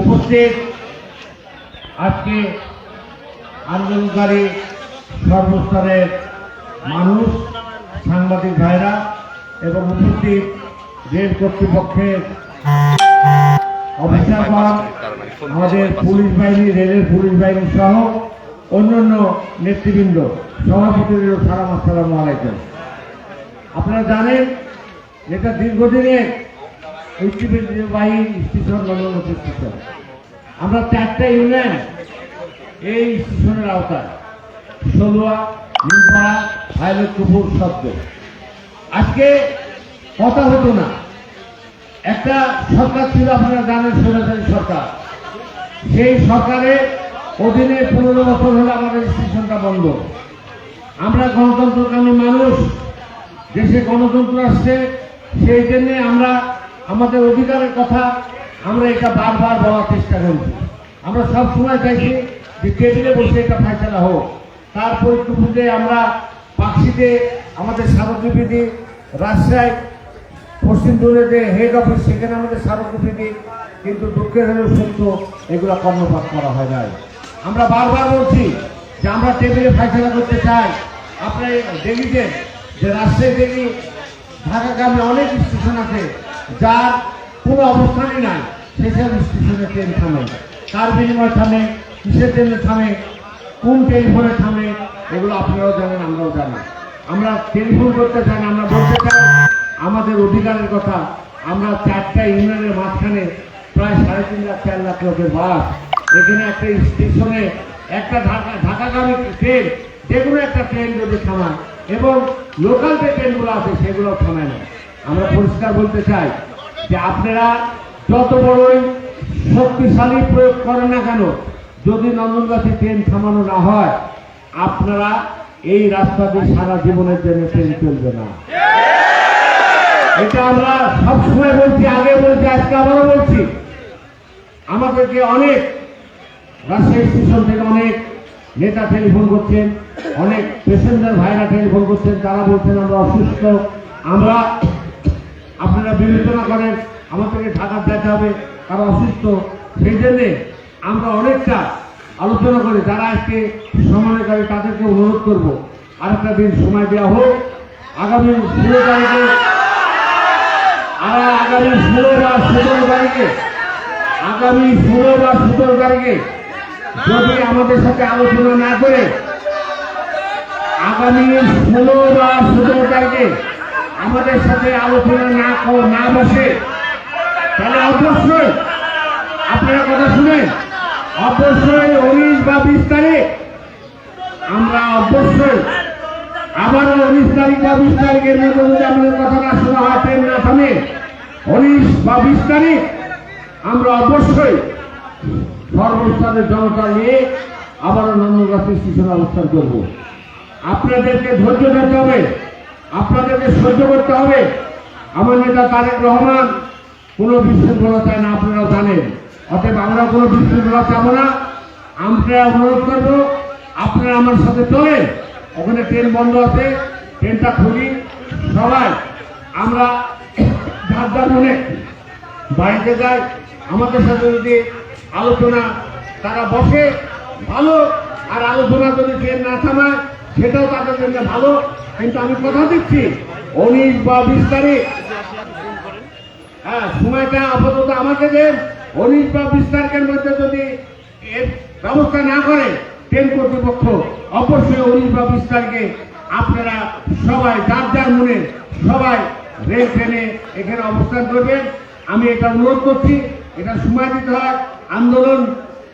উপস্থিত আজকে আন্দোলনকারী সর্বস্তরের মানুষ, সাংবাদিক ভাইরা এবং উপস্থিত রেল কর্তৃপক্ষের অফিসারগণ আমাদের পুলিশ বাহিনী, রেলের পুলিশ বাহিনী সহ অন্যান্য নেতৃবৃন্দ সভাপতিদের সালাম আসসালামু আলাইকুম। আপনারা জানেন যেটা দীর্ঘদিনের ঐতিহ্যবাহী স্টেশন নন্দনমতি স্টেশন আমরা চারটা ইউনিয়ন এই স্টেশনের আওতায়। সলুয়া নিমপাড়া হাইলটপুর শব্দ। আজকে কথা হতো না। একটা সরকার ছিল আপনারা জানেন সরকারি সরকার। সেই সরকারের অধীনে পনেরো বছর হলে আমাদের স্টেশনটা বন্ধ। আমরা গণতন্ত্রকামী মানুষ, দেশে গণতন্ত্র আসছে সেই জন্য আমরা আমাদের অধিকারের কথা আমরা এটা বারবার বলার চেষ্টা করছি। আমরা সব সময় চাইছি যে টেবিলে বসে এটা ফাইসলা হোক। তার পরিপ্রেক্ষিতে আমরা পাখিতে আমাদের স্মারকলিপিতে রাজশাহী, পশ্চিম দূরে যে হেড অফিস সেখানে আমাদের স্মারকলিপিতে কিন্তু দুঃখের হলেও সত্য, এগুলো কর্ণপাত করা হয় নাই। আমরা বারবার বলছি যে আমরা টেবিলে ফাইসলা করতে চাই। আপনারা দেখেছেন যে রাজশাহী থেকে ঢাকাগামী অনেক স্টেশন আছে যার কোনো অবস্থানই নাই। সেসব স্টেশনে ট্রেন থামে। কার বিনিময় থামে, কিসের জন্য থামে, কোন টেলিফোনে থামে, এগুলো আপনারাও জানেন, আমরাও জানি। আমরা টেলিফোন করতে চাই আমরা বলতে চাই আমাদের অধিকারের কথা। আমরা চারটা ইউনিয়নের মাঝখানে প্রায় সাড়ে তিন লাখ, চার লাখ লোকের বাস। এখানে একটা স্টেশনে একটা ঢাকা, ঢাকাগামী ট্রেন, যে কোনো একটা ট্রেন যদি থামায় এবং লোকাল যে ট্রেনগুলো আছে, সেগুলো থামায় না। আমরা পরিষ্কার বলতে চাই যে আপনারা যত বড়ই শক্তিশালী প্রয়োগ করেন না কেন, যদি নন্দনগাছি ট্রেন থামানো না হয়, আপনারা এই রাস্তা দিয়ে সারা জীবনের জন্য ট্রেন চলবে না। এটা আমরা সবসময় বলছি, আগে বলছি, আজকে আবারও বলছি। আমাদেরকে অনেক রাজশাহী স্টেশন থেকে অনেক নেতা টেলিফোন করছেন। অনেক প্যাসেঞ্জার ভাইরা টেলিফোন করছেন, তারা বলছেন আমরা অসুস্থ। আমরা আপনারা বিবেচনা করেন আমাদেরকে ঢাকা যেতে হবে, তারা অসুস্থ। সেই জন্যে আমরা অনেকটা আলোচনা করে, যারা আজকে সমন্বয়কারী তাদেরকে অনুরোধ করব, আরেকটা দিন সময় দেওয়া হোক। আগামী ষোলো তারিখে, আর আগামী ষোলো বা সতেরো তারিখে, আগামী ষোলো বা সতেরো তারিখে যদি আমাদের সাথে আলোচনা না করে আগামী ষোলো বা সতেরো তারিখে আমাদের সাথে আলোচনা না না বসে, তাহলে অবশ্যই আপনারা কথা শুনেন। অবশ্যই উনিশ বা বিশ তারিখ আমরা অবশ্যই আবারও উনিশ তারিখ বা বিশ তারিখের মধ্যে যদি আমাদের কথা না শোনা হয় ট্রেন না থামে, উনিশ বা বিশ তারিখ আমরা অবশ্যই সর্বস্তরের জনতা নিয়ে আবারও নন্দনগাছি স্টেশনে অবস্থান করব। আপনাদেরকে ধৈর্য ধরতে হবে। আপনাদেরকে সহ্য করতে হবে। আমার নেতা তারেক রহমান কোনো বিশৃঙ্খলা চায় না আপনারা জানেন। অতএব আমরা কোনো বিশৃঙ্খলা চাবো না। আমরা অনুরোধ করব, আপনারা আমার সাথে চলেন। ওখানে ট্রেন বন্ধ আছে, ট্রেনটা খুলি। সবাই, আমরা যার যার মনে বাড়িতে যাই, আমাদের সাথে যদি আলোচনা, তারা বসে, ভালো। আর আলোচনা যদি ট্রেন না থামায় সেটাও তাদের জন্য ভালো, কিন্তু আমি কথা দিচ্ছি উনিশ বা বিশ তারিখ হ্যাঁ সময়টা আপাতত আমাকে দেন। উনিশ বা বিশ তারিখের মধ্যে যদি এর ব্যবস্থা না করে, ট্রেন কর্তৃপক্ষ, অবশ্যই উনিশ বা বিশ তারিখে আপনারা সবাই, যার যার মনে, সবাই রেল ট্রেনে এখানে অবস্থান করবেন। আমি এটা অনুরোধ করছি, এটা সময় দিতে হয়, আন্দোলন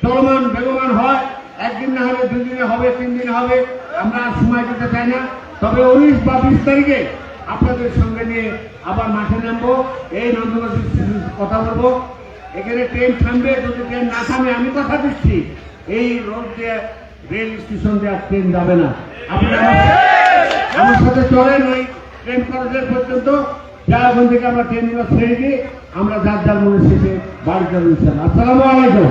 চলমান বেগমান হয়। একদিন না হলে দুদিনে হবে, তিন দিনে হবে। আমরা সময় দিতে চাই না। তবে উনিশ বা বিশ তারিখে আপনাদের সঙ্গে নিয়ে আবার মাঠে নামবো। এই নন্দনবাসীর কথা বলব। এখানে ট্রেন থামবে, যদি ট্রেন না থামে, আমি কথা দিচ্ছি। এই রোড দিয়ে রেল স্টেশন দিয়ে আর ট্রেন যাবে না। আপনারা আমার- সাথে চলেন ওই ট্রেন খরচের পর্যন্ত। ওখান থেকে আমরা ট্রেনগুলো ছেড়ে দিই আমরা যার যার মনে শেষে বাড়িতে রয়েছেন আসসালামু আলাইকুম।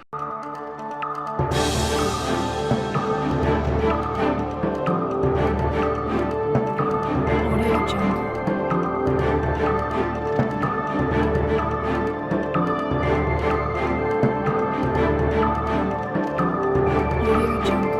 you Jungle.